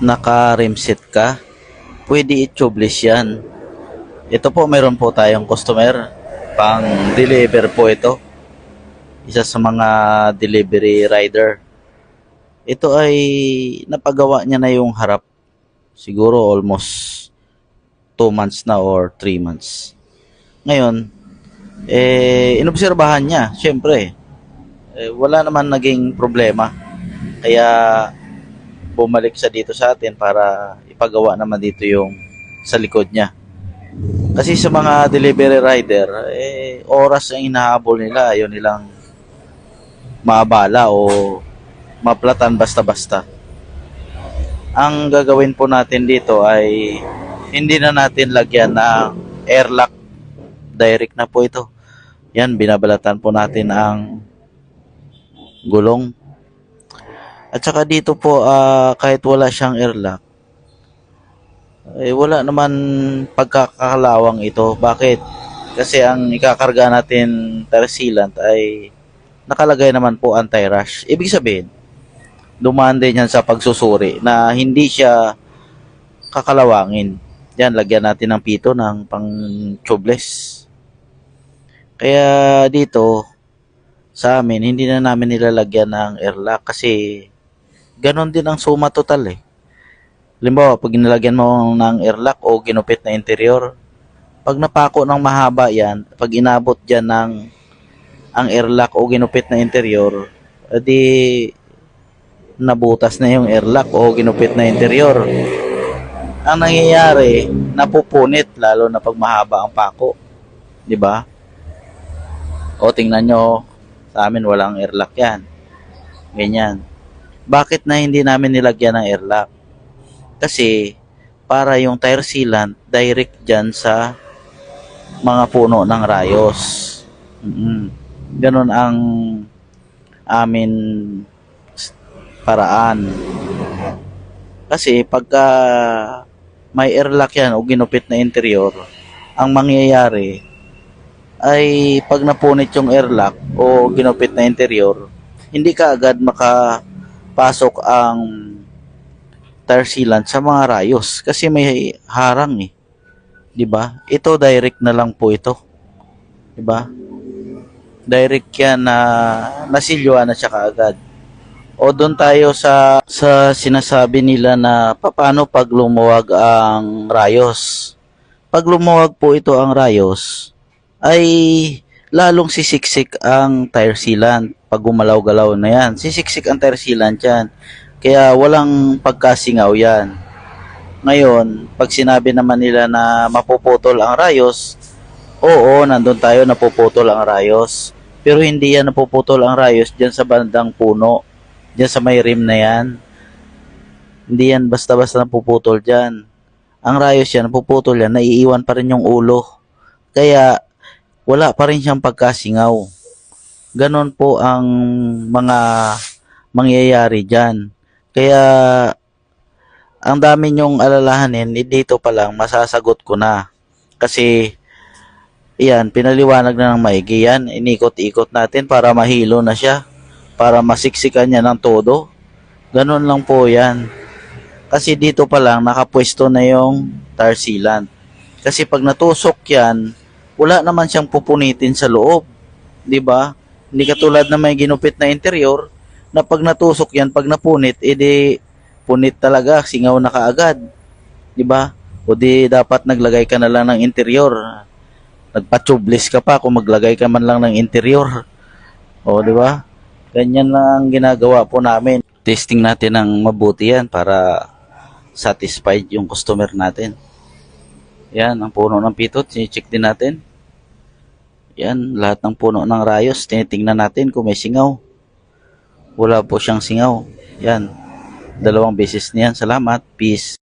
naka-rim set ka, pwede i-tubeless yan. Ito po, meron po tayong customer. Pang deliver po ito. Isa sa mga delivery rider. Ito ay napagawa niya na yung harap. Siguro almost 2 months na or 3 months. Ngayon, eh, inobserbahan niya, syempre. Eh, wala naman naging problema. Kaya, bumalik siya dito sa atin para ipagawa naman dito yung sa likod niya. Kasi sa mga delivery rider, eh, oras ang hinahabol nila. Ayaw nilang maabala o maplatan basta-basta. Ang gagawin po natin dito ay hindi na natin lagyan ng airlock. Direct na po ito. Yan, binabalatan po natin ang gulong. At saka dito po, ah, kahit wala siyang airlock, eh, wala naman pagkakakalawang ito. Bakit? Kasi ang ikakarga natin tire sealant ay nakalagay naman po anti-rush. Ibig sabihin, dumaan din yan sa pagsusuri na hindi siya kakalawangin. Yan, lagyan natin ng pito ng pang tubeless. Kaya dito, sa amin, hindi na namin nilalagyan ng airlock kasi ganon din ang suma total eh. Limbawa, pag nilagyan mo ng airlock o ginupit na interior, pag napako ng mahaba yan, pag inabot dyan ng ang airlock o ginupit na interior, edi nabutas na yung airlock o ginupit na interior. Ang nangyayari, napupunit lalo na pag mahaba ang pako. 'Di ba? O tingnan nyo, sa amin walang airlock yan. Ganyan. Bakit na hindi namin nilagyan ng airlock? Kasi para yung tire sealant direct dyan sa mga puno ng rayos. mm Ganon ang amin paraan. Kasi pagka may airlock yan o ginupit na interior, ang mangyayari ay pag napunit yung airlock o ginupit na interior, hindi ka agad makapasok ang tire sealant sa mga rayos kasi may harang eh. 'Di ba? Ito direct na lang po ito. 'Di ba? Direct yan na nasilyuan na siya kaagad. O doon tayo sa sa sinasabi nila na paano pag lumuwag ang rayos. Pag lumuwag po ito ang rayos, ay lalong sisiksik ang tire sealant pag gumalaw-galaw na yan. Sisiksik ang tire sealant yan. Kaya walang pagkasingaw yan. Ngayon, pag sinabi naman nila na mapuputol ang rayos, oo, nandun tayo napuputol ang rayos. Pero hindi yan napuputol ang rayos dyan sa bandang puno. Dyan sa may rim na yan. Hindi yan basta-basta napuputol dyan. Ang rayos yan, napuputol yan, naiiwan pa rin yung ulo. Kaya, wala pa rin siyang pagkasingaw. Ganon po ang mga mangyayari dyan. Kaya, ang dami nyong alalahanin, eh, dito pa lang, masasagot ko na. Kasi, yan, pinaliwanag na ng maigi yan. Inikot-ikot natin para mahilo na siya. Para masiksikan niya ng todo. Ganon lang po yan. Kasi dito pa lang, nakapwesto na yung tar sealant. Kasi pag natusok yan, wala naman siyang pupunitin sa loob. ba? Hindi katulad na may ginupit na interior na pag natusok yan, pag napunit, edi punit talaga, singaw na kaagad. 'Di ba? O di dapat naglagay ka na lang ng interior. Nagpa-tubeless ka pa kung maglagay ka man lang ng interior. O, di ba? Ganyan lang ang ginagawa po namin. Testing natin ng mabuti yan para satisfied yung customer natin. Yan, ang puno ng pitot, check din natin. Yan, lahat ng puno ng rayos, tinitingnan natin kung may singaw. Wala po siyang singaw. Yan, dalawang beses niyan. Salamat. Peace.